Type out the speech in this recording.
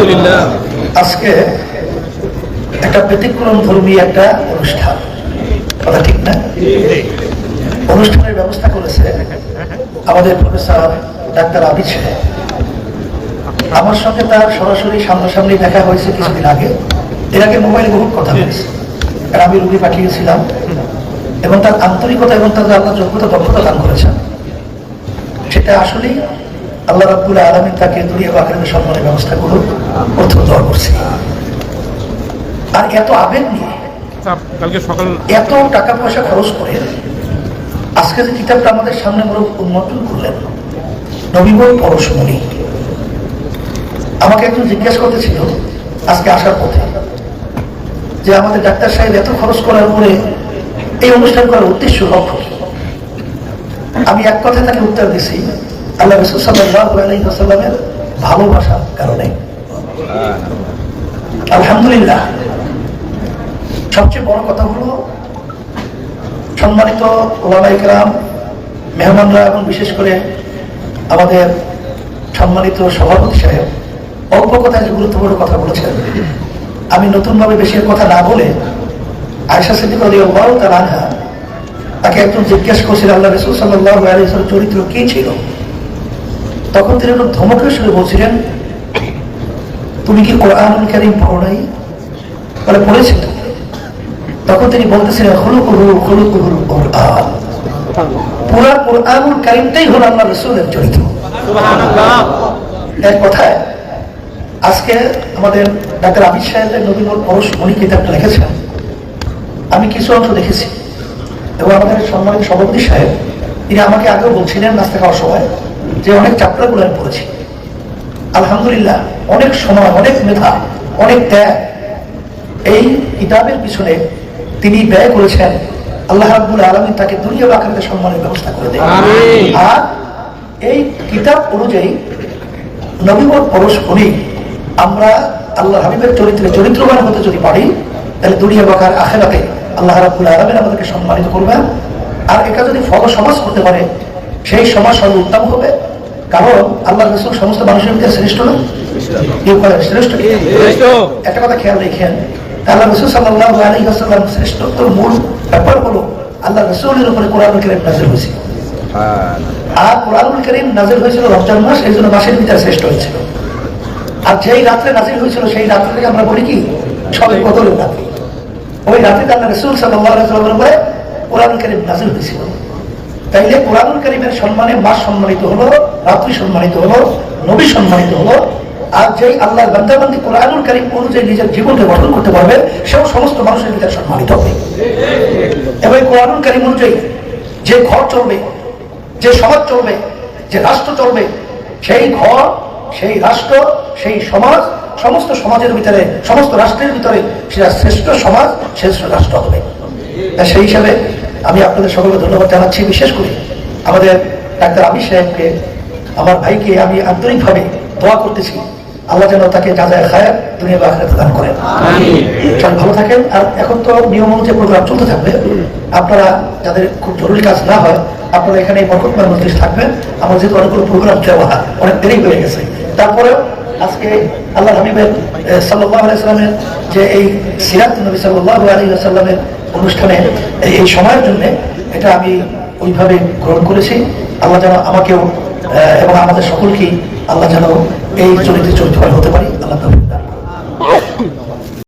আলহামদুলিল্লাহ, আজকে একটা ব্যতিক্রম ধর্মী একটা অনুষ্ঠান। কথা ঠিক না? অনুষ্ঠানের ব্যবস্থা করেছে আমাদের প্রফেসর ডাক্তার সাহেব। আমার সঙ্গে তার সরাসরি সামনাসামনি দেখা হয়েছে কিছুদিন আগে। এর আগে মোবাইলে বহু কথা হয়েছে। আর আমি রুগী পাঠিয়েছিলাম এবং তার আন্তরিকতা এবং তার আল্লাহ যোগ্যতা, দক্ষতা দান করেছেন, সেটা আসলেই আল্লাহ রাব্বুল আলমিন তাকে দুনিয়া বাকারের সম্মানের ব্যবস্থা করুক। অর্থ দোয়া করছি। আর এত আবেগ নিয়ে এত টাকা পয়সা খরচ করে আজকে যে কিতাবটা আমাদের সামনে বড় উন্মোচন করলেন নবীবই পরশমণি। আমাকে একজন জিজ্ঞেস করতেছিল আজকে আসার পথে যে আমাদের ডাক্তার সাহেব এত খরচ করার পরে এই অনুষ্ঠান করার উদ্দেশ্য লক্ষ্য আমি এক কথায় তাকে উত্তর দিছি আল্লাহ রসুল সাল্লামের ভালোবাসার কারণে। আলহামদুলিল্লাহ। সবচেয়ে বড় কথা হলো, সম্মানিত ওলামাইকরাম মেহমানরা এবং বিশেষ করে আমাদের সম্মানিত সভাপতি সাহেব, অল্প কথায় গুরুত্বপূর্ণ কথা বলেছেন, আমি নতুনভাবে বেশি কথা না বলে আয়সা সিদ্দিক আলী তার আনহা তাকে একজন জিজ্ঞেস করছিল, আল্লাহ রসুল সাল্লাহ চরিত্র কি ছিল? তখন তিনি একটু ধমকের সুরে বলছিলেন তুমি কি কোরআন কারিম পড়ো নাই? বলে পড়েছি তো। তখন তিনি বলতেছিলেন হলুকুহু হলুকুহুল কোরআন। পুরা কোরআনুল কারিমটাই হলো আল্লাহ রসুলের চরিত্র। এক কথায়? আজকে আমাদের ডাক্তার আবিদ সাহেবের নবীন পরশ কিতাবটা লিখেছেন। আমি কিছু অংশ দেখেছি। এবং আমাদের সম্মানিত সভাপতি সাহেব তিনি আমাকে আগেও বলছিলেন নাস্তা খাওয়ার সময় যে অনেক চ্যাপ্টারগুলো আমি পড়েছি। আলহামদুলিল্লাহ অনেক সময় অনেক মেধা অনেক ত্যাগ। এই কিতাবের পিছনে তিনি ব্যয় করেছেন আল্লাহ রাব্বুল আলমী তাকে দুনিয়া আকারে সম্মানের ব্যবস্থা করে দেয় আর এই কিতাব অনুযায়ী নবীবর পরশ করি আমরা আল্লাহ হাবিবের চরিত্রে চরিত্রবান হতে যদি পারি তাহলে দুনিয়া বাকার আখেরাতে আল্লাহ রাব্বুল আলমিন আমাদেরকে সম্মানিত করবেন। আর এটা যদি ফল সমাজ করতে পারে সেই সমাজ সর্ব উত্তম হবে। কারণ আল্লাহ রসুল সমস্ত মানুষের মধ্যে শ্রেষ্ঠ না? কেউ করে শ্রেষ্ঠ? একটা কথা খেয়াল রেখেন আল্লাহ রসুল সাল্লাহ আলী আসাল্লাম শ্রেষ্ঠত্বর মূল ব্যাপার হলো আল্লাহ রসুলের উপরে কোরআন করিম নাজির হয়েছিল। আর কোরআনুল করিম নাজির হয়েছিল রমজান মাস এই জন্য মাসের ভিতরে শ্রেষ্ঠ হয়েছিল। আর যেই রাত্রে নাজির হয়েছিল সেই রাত্রে আমরা বলি কি? সবে কদলের রাত্রি। ওই রাত্রে আল্লাহ রসুল সাল্লামের উপরে কোরআন করিম নাজির হয়েছিল। তাইলে কোরআনুল করিমের সম্মানে মাস সম্মানিত হলো, রাত্রি সম্মানিত হলো, নবী সম্মানিত হলো। আর যেই আল্লাহ বান্দাবান্দি কোরআনুল করিম অনুযায়ী নিজের জীবনকে গঠন করতে পারবে, সেও সমস্ত মানুষের ভিতরে সম্মানিত হবে। এবং কোরআনুল করিম অনুযায়ী যে ঘর চলবে, যে সমাজ চলবে, যে রাষ্ট্র চলবে, সেই ঘর, সেই রাষ্ট্র, সেই সমাজ, সমস্ত সমাজের ভিতরে, সমস্ত রাষ্ট্রের ভিতরে সেটা শ্রেষ্ঠ সমাজ, শ্রেষ্ঠ রাষ্ট্র হবে। সেই হিসাবে আমি আপনাদের সকলকে ধন্যবাদ জানাচ্ছি। বিশেষ করে আমাদের ডাক্তার আবি সাহেবকে আমার ভাইকে আমি আন্তরিকভাবে দোয়া করতেছি। আল্লাহ যেন তাকে যা যায় খায় দুনিয়া বা আখিরাতে দান করেন। সবাই ভালো থাকেন। আর এখন তো নিয়ম অনুযায়ী প্রোগ্রাম চলতে থাকবে আপনারা যাদের খুব জরুরি কাজ না হয় আপনারা এখানে বরকতমান মজলিস থাকবেন। আমার যেহেতু অনেকগুলো প্রোগ্রাম দেওয়া অনেক দেরি হয়ে গেছে। তারপরেও আজকে আল্লাহ হাবিবের সাল্লাহ আলাইসাল্লামের যে এই সিরাত নবী সাল্লাহ আলী সাল্লামের অনুষ্ঠানে এই- সময়ের জন্য এটা আমি ওইভাবে গ্রহণ করেছি আল্লাহ যেন আমাকেও এবং আমাদের সকলকেই আল্লাহ যেন এই চরিত্রে চরিত্র হতে পারি আল্লাহ।